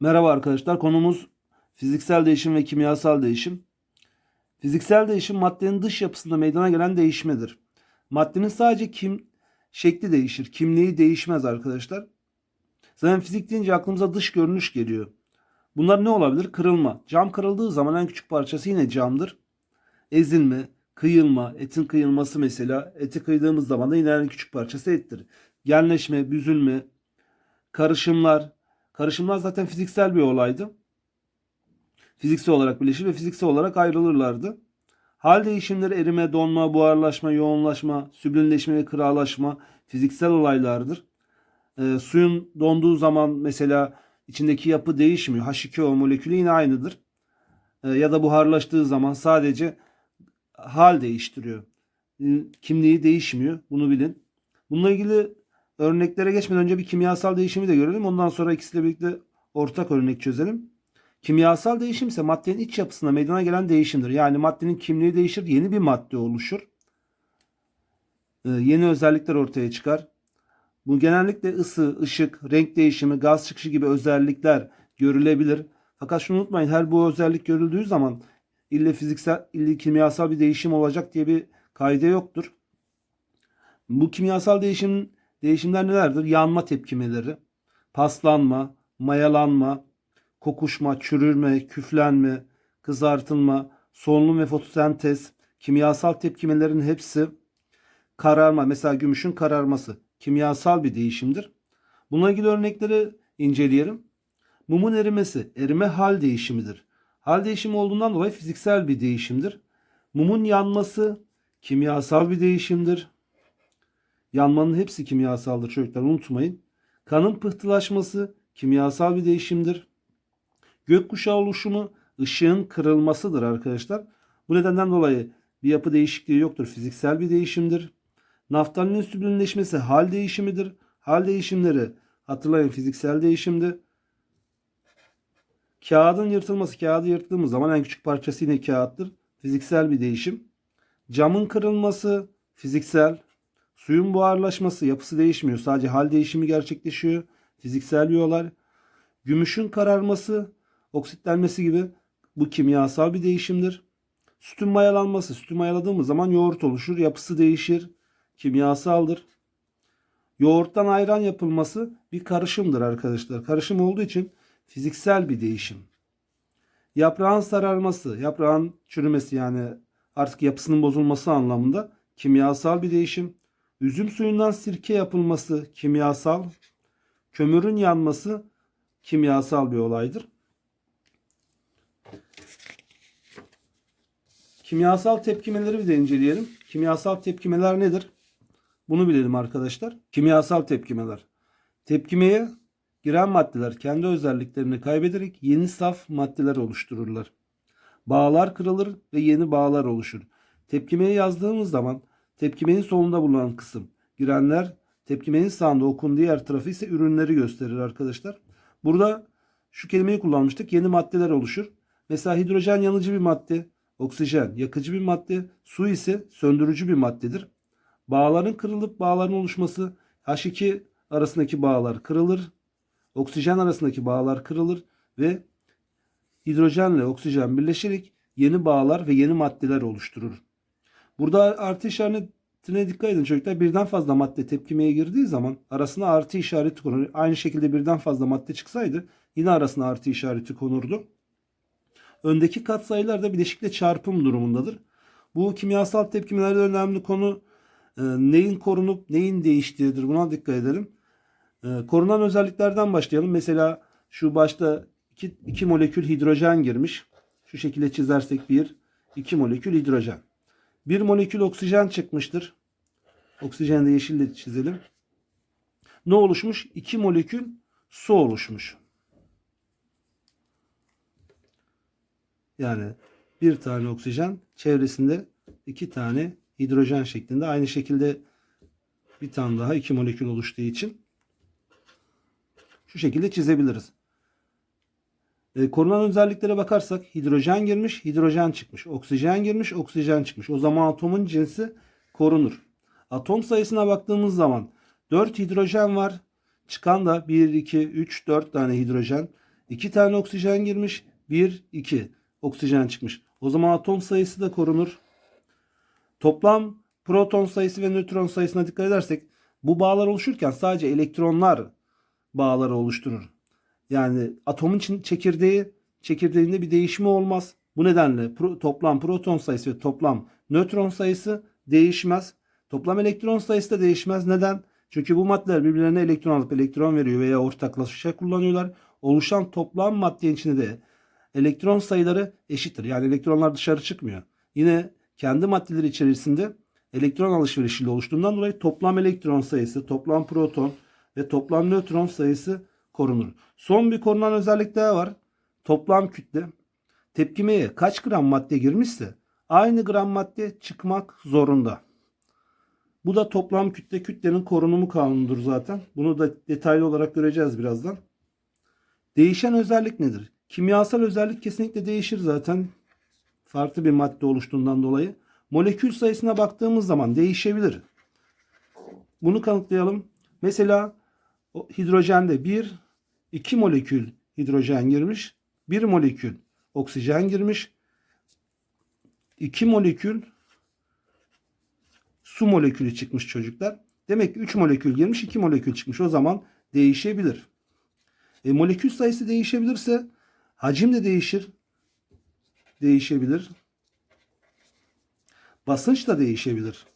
Merhaba arkadaşlar. Konumuz fiziksel değişim ve kimyasal değişim. Fiziksel değişim maddenin dış yapısında meydana gelen değişmedir. Maddenin sadece kim şekli değişir. Kimliği değişmez arkadaşlar. Zaten fizik deyince aklımıza dış görünüş geliyor. Bunlar ne olabilir? Kırılma. Cam kırıldığı zaman en küçük parçası yine camdır. Ezilme, kıyılma, etin kıyılması mesela. Eti kıydığımız zaman da yine en küçük parçası ettir. Genleşme, büzülme, karışımlar. Karışımlar zaten fiziksel bir olaydı. Fiziksel olarak birleşir ve fiziksel olarak ayrılırlardı. Hal değişimleri erime, donma, buharlaşma, yoğunlaşma, süblimleşme ve kıralaşma fiziksel olaylardır. Ee, suyun donduğu zaman mesela içindeki yapı değişmiyor. H2O molekülü yine aynıdır. Ee, ya da buharlaştığı zaman sadece hal değiştiriyor. Ee, kimliği değişmiyor. Bunu bilin. Bununla ilgili örneklere geçmeden önce bir kimyasal değişimi de görelim. Ondan sonra ikisiyle birlikte ortak örnek çözelim. Kimyasal değişim ise maddenin iç yapısında meydana gelen değişimdir. Yani maddenin kimliği değişir, yeni bir madde oluşur. Ee, yeni özellikler ortaya çıkar. Bu genellikle ısı, ışık, renk değişimi, gaz çıkışı gibi özellikler görülebilir. Fakat şunu unutmayın her bu özellik görüldüğü zaman ille fiziksel, ille kimyasal bir değişim olacak diye bir kaide yoktur. Bu kimyasal değişim değişimler nelerdir? Yanma tepkimeleri, paslanma, mayalanma, kokuşma, çürürme, küflenme, kızartılma, solunum ve fotosentez, kimyasal tepkimelerin hepsi kararma. Mesela gümüşün kararması kimyasal bir değişimdir. Bununla ilgili örnekleri inceleyelim. Mumun erimesi, erime hal değişimidir. Hal değişimi olduğundan dolayı fiziksel bir değişimdir. Mumun yanması kimyasal bir değişimdir. Yanmanın hepsi kimyasaldır çocuklar unutmayın. Kanın pıhtılaşması kimyasal bir değişimdir. Gökkuşağı oluşumu ışığın kırılmasıdır arkadaşlar. Bu nedenden dolayı bir yapı değişikliği yoktur. Fiziksel bir değişimdir. Naftalinin süblimleşmesi hal değişimidir. Hal değişimleri hatırlayın fiziksel değişimdi. Kağıdın yırtılması, kağıdı yırttığımız zaman en küçük parçası yine kağıttır. Fiziksel bir değişim. Camın kırılması fiziksel. Suyun buharlaşması yapısı değişmiyor. Sadece hal değişimi gerçekleşiyor. Fiziksel olay. Gümüşün kararması, oksitlenmesi gibi bu kimyasal bir değişimdir. Sütün mayalanması, sütü mayaladığımız zaman yoğurt oluşur. Yapısı değişir. Kimyasaldır. Yoğurttan ayran yapılması bir karışımdır arkadaşlar. Karışım olduğu için fiziksel bir değişim. Yaprağın sararması, yaprağın çürümesi yani artık yapısının bozulması anlamında kimyasal bir değişim. Üzüm suyundan sirke yapılması kimyasal. Kömürün yanması kimyasal bir olaydır. Kimyasal tepkimeleri bir de inceleyelim. Kimyasal tepkimeler nedir? Bunu bilelim arkadaşlar. Kimyasal tepkimeler. Tepkimeye giren maddeler kendi özelliklerini kaybederek yeni saf maddeler oluştururlar. Bağlar kırılır ve yeni bağlar oluşur. Tepkimeye yazdığımız zaman tepkimenin solunda bulunan kısım girenler, tepkimenin sağında okun diğer tarafı ise ürünleri gösterir arkadaşlar. Burada şu kelimeyi kullanmıştık. Yeni maddeler oluşur. Mesela hidrojen yanıcı bir madde, oksijen yakıcı bir madde, su ise söndürücü bir maddedir. Bağların kırılıp bağların oluşması H2 arasındaki bağlar kırılır. Oksijen arasındaki bağlar kırılır ve hidrojenle oksijen birleşerek yeni bağlar ve yeni maddeler oluşturur. Burada artı işaretine dikkat edin çocuklar. Birden fazla madde tepkimeye girdiği zaman arasına artı işareti konur. Aynı şekilde birden fazla madde çıksaydı yine arasına artı işareti konurdu. Öndeki katsayılar da bileşikle çarpım durumundadır. Bu kimyasal tepkimelerde önemli konu e, neyin korunup neyin değiştiğidir. Buna dikkat edelim. E, korunan özelliklerden başlayalım. Mesela şu başta iki, iki molekül hidrojen girmiş. Şu şekilde çizersek bir, iki molekül hidrojen. Bir molekül oksijen çıkmıştır. Oksijeni de yeşille çizelim. Ne oluşmuş? İki molekül su oluşmuş. Yani bir tane oksijen çevresinde iki tane hidrojen şeklinde. Aynı şekilde bir tane daha iki molekül oluştuğu için şu şekilde çizebiliriz. E, korunan özelliklere bakarsak hidrojen girmiş, hidrojen çıkmış. Oksijen girmiş, oksijen çıkmış. O zaman atomun cinsi korunur. Atom sayısına baktığımız zaman 4 hidrojen var. Çıkan da 1, 2, 3, 4 tane hidrojen. 2 tane oksijen girmiş. 1, 2 oksijen çıkmış. O zaman atom sayısı da korunur. Toplam proton sayısı ve nötron sayısına dikkat edersek bu bağlar oluşurken sadece elektronlar bağları oluşturur. Yani atomun çekirdeği çekirdeğinde bir değişimi olmaz. Bu nedenle pro- toplam proton sayısı ve toplam nötron sayısı değişmez. Toplam elektron sayısı da değişmez. Neden? Çünkü bu maddeler birbirlerine elektron alıp elektron veriyor veya ortaklaşa kullanıyorlar. Oluşan toplam maddenin içinde de elektron sayıları eşittir. Yani elektronlar dışarı çıkmıyor. Yine kendi maddeleri içerisinde elektron alışverişiyle oluştuğundan dolayı toplam elektron sayısı, toplam proton ve toplam nötron sayısı korunur. Son bir korunan özellik daha var. Toplam kütle. Tepkimeye kaç gram madde girmişse aynı gram madde çıkmak zorunda. Bu da toplam kütle kütlenin korunumu kanunudur zaten. Bunu da detaylı olarak göreceğiz birazdan. Değişen özellik nedir? Kimyasal özellik kesinlikle değişir zaten. Farklı bir madde oluştuğundan dolayı. Molekül sayısına baktığımız zaman değişebilir. Bunu kanıtlayalım. Mesela hidrojende 1, 2 molekül hidrojen girmiş. 1 molekül oksijen girmiş. 2 molekül su molekülü çıkmış çocuklar. Demek ki 3 molekül girmiş 2 molekül çıkmış. O zaman değişebilir. E, molekül sayısı değişebilirse hacim de değişir. Değişebilir. Basınç da değişebilir.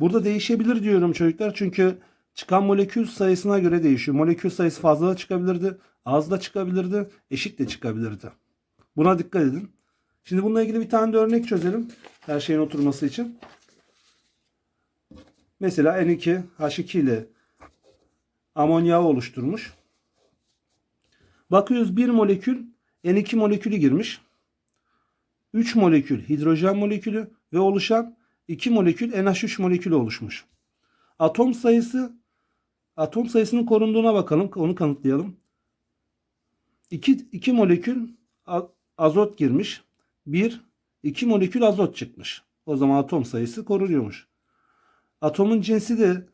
Burada değişebilir diyorum çocuklar çünkü çıkan molekül sayısına göre değişiyor. Molekül sayısı fazla da çıkabilirdi, az da çıkabilirdi, eşit de çıkabilirdi. Buna dikkat edin. Şimdi bununla ilgili bir tane de örnek çözelim. Her şeyin oturması için. Mesela N2 H2 ile amonyağı oluşturmuş. Bakıyoruz bir molekül N2 molekülü girmiş. 3 molekül hidrojen molekülü ve oluşan 2 molekül NH3 molekülü oluşmuş. Atom sayısı atom sayısının korunduğuna bakalım. Onu kanıtlayalım. 2 2 molekül azot girmiş. 1 2 molekül azot çıkmış. O zaman atom sayısı korunuyormuş. Atomun cinsi de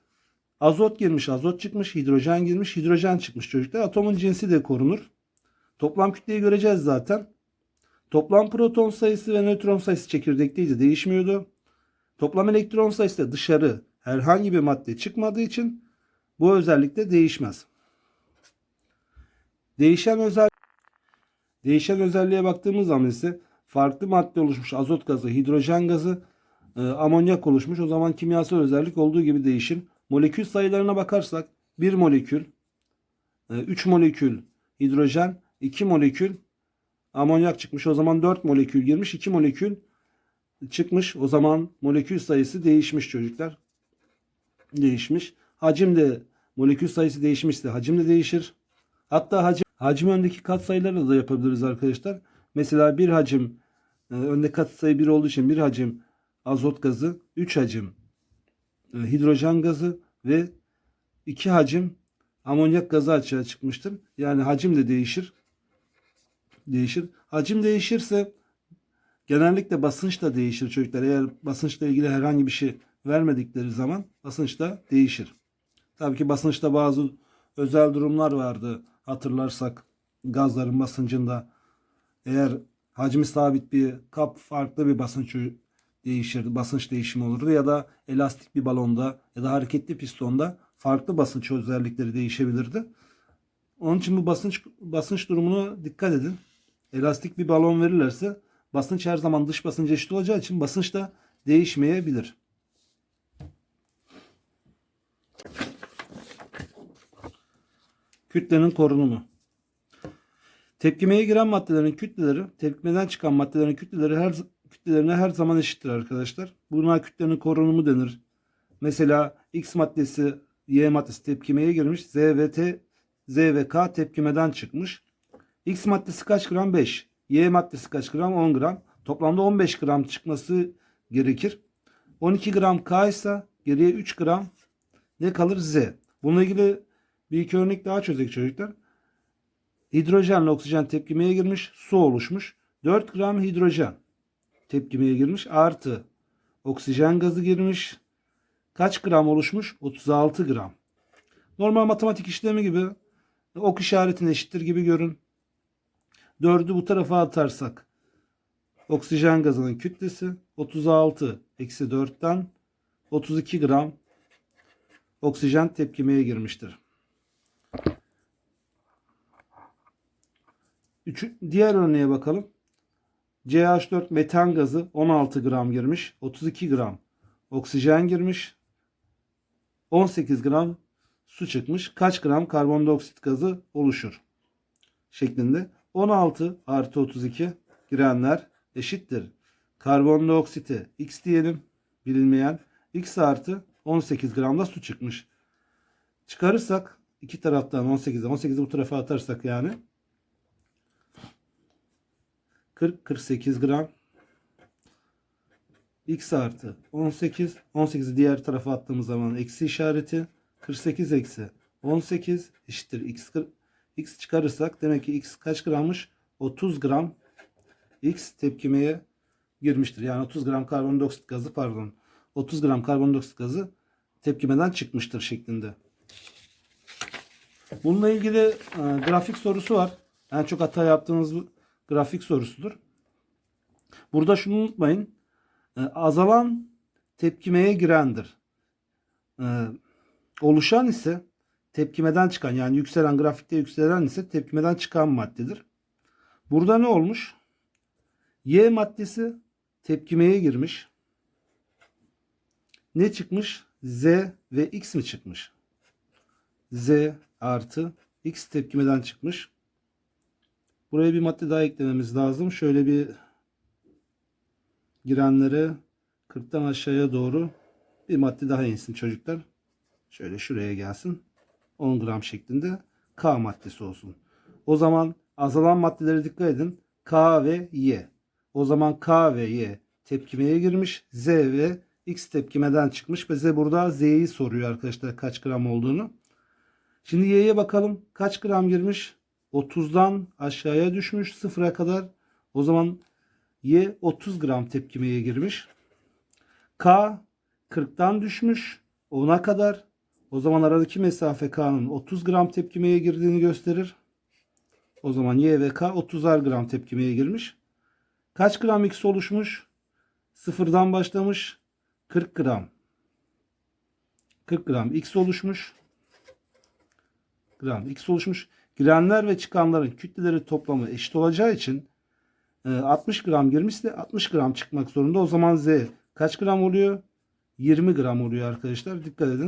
azot girmiş, azot çıkmış, hidrojen girmiş, hidrojen çıkmış çocuklar. Atomun cinsi de korunur. Toplam kütleyi göreceğiz zaten. Toplam proton sayısı ve nötron sayısı çekirdekteydi. Değişmiyordu. Toplam elektron sayısı da dışarı herhangi bir madde çıkmadığı için bu özellik de değişmez. Değişen özel Değişen özelliğe baktığımız zaman ise farklı madde oluşmuş azot gazı, hidrojen gazı, e, amonyak oluşmuş. O zaman kimyasal özellik olduğu gibi değişir. Molekül sayılarına bakarsak 1 molekül, 3 molekül hidrojen, 2 molekül amonyak çıkmış. O zaman 4 molekül girmiş, 2 molekül çıkmış. O zaman molekül sayısı değişmiş çocuklar. Değişmiş. Hacim de molekül sayısı değişmişse hacim de değişir. Hatta hacim, hacim öndeki katsayılarla da yapabiliriz arkadaşlar. Mesela bir hacim e, önde katsayı 1 olduğu için bir hacim azot gazı, 3 hacim e, hidrojen gazı ve 2 hacim amonyak gazı açığa çıkmıştır. Yani hacim de değişir. Değişir. Hacim değişirse genellikle basınç da değişir çocuklar. Eğer basınçla ilgili herhangi bir şey vermedikleri zaman basınç da değişir. Tabii ki basınçta bazı özel durumlar vardı. Hatırlarsak gazların basıncında eğer hacmi sabit bir kap farklı bir basınç değişir, basınç değişimi olurdu ya da elastik bir balonda ya da hareketli pistonda farklı basınç özellikleri değişebilirdi. Onun için bu basınç basınç durumuna dikkat edin. Elastik bir balon verirlerse basınç her zaman dış basınca eşit olacağı için basınç da değişmeyebilir. Kütlenin korunumu. Tepkimeye giren maddelerin kütleleri, tepkimeden çıkan maddelerin kütleleri her kütlelerine her zaman eşittir arkadaşlar. Buna kütlenin korunumu denir. Mesela X maddesi Y maddesi tepkimeye girmiş. Z ve T Z ve K tepkimeden çıkmış. X maddesi kaç gram? 5. Y maddesi kaç gram? 10 gram. Toplamda 15 gram çıkması gerekir. 12 gram K ise geriye 3 gram ne kalır? Z. Bununla ilgili bir iki örnek daha çözecek çocuklar. Hidrojenle oksijen tepkimeye girmiş. Su oluşmuş. 4 gram hidrojen tepkimeye girmiş. Artı oksijen gazı girmiş. Kaç gram oluşmuş? 36 gram. Normal matematik işlemi gibi Ok işaretini eşittir gibi görün. 4'ü bu tarafa atarsak oksijen gazının kütlesi 36 eksi 4'ten 32 gram oksijen tepkimeye girmiştir. Üçü, diğer örneğe bakalım. CH4 metan gazı 16 gram girmiş. 32 gram oksijen girmiş. 18 gram su çıkmış. Kaç gram karbondioksit gazı oluşur? Şeklinde. 16 artı 32 girenler eşittir. Karbondioksiti x diyelim. Bilinmeyen. x artı 18 gram da su çıkmış. Çıkarırsak iki taraftan 18'e 18'i bu tarafa atarsak yani 40-48 gram x artı 18 18'i diğer tarafa attığımız zaman eksi işareti 48 eksi 18 eşittir x x çıkarırsak demek ki x kaç grammış 30 gram x tepkimeye girmiştir. Yani 30 gram karbondioksit gazı pardon 30 gram karbondioksit gazı tepkimeden çıkmıştır şeklinde. Bununla ilgili e, grafik sorusu var. En çok hata yaptığınız bu grafik sorusudur. Burada şunu unutmayın. E, azalan tepkimeye girendir. E, oluşan ise tepkimeden çıkan yani yükselen grafikte yükselen ise tepkimeden çıkan maddedir. Burada ne olmuş? Y maddesi tepkimeye girmiş. Ne çıkmış? Z ve X mi çıkmış? Z artı X tepkimeden çıkmış. Buraya bir madde daha eklememiz lazım. Şöyle bir girenlere 40'tan aşağıya doğru bir madde daha insin çocuklar. Şöyle şuraya gelsin. 10 gram şeklinde K maddesi olsun. O zaman azalan maddelere dikkat edin. K ve Y. O zaman K ve Y tepkimeye girmiş. Z ve X tepkimeden çıkmış. Ve Z burada Z'yi soruyor arkadaşlar kaç gram olduğunu. Şimdi Y'ye bakalım. Kaç gram girmiş? 30'dan aşağıya düşmüş sıfıra kadar. O zaman Y 30 gram tepkimeye girmiş. K 40'tan düşmüş 10'a kadar. O zaman aradaki mesafe K'nın 30 gram tepkimeye girdiğini gösterir. O zaman Y ve K 30'ar gram tepkimeye girmiş. Kaç gram X oluşmuş? Sıfırdan başlamış. 40 gram. 40 gram X oluşmuş. Gram X oluşmuş. Girenler ve çıkanların kütleleri toplamı eşit olacağı için e, 60 gram girmişse 60 gram çıkmak zorunda. O zaman Z kaç gram oluyor? 20 gram oluyor arkadaşlar. Dikkat edin.